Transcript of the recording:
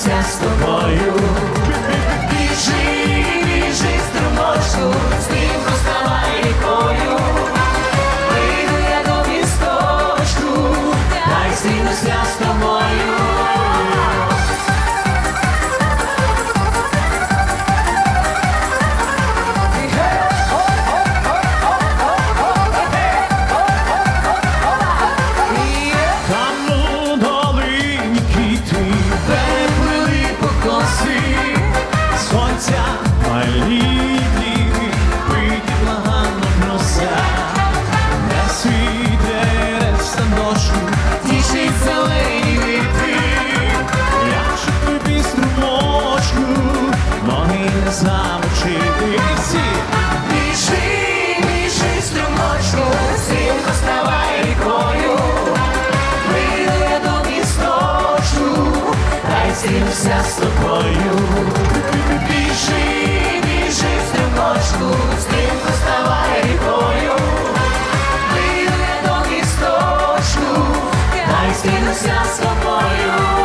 місяць з тобою. ношу, тішить зелені віти, я ж пісню ночку, ноги не замочити всі. Біжи, біжи, струмочку, сімко ставай рікою, прийде до місточку, дай сілься з тобою. Біжи, біжи, струмочку, стрімочку. зустрінуся з тобою.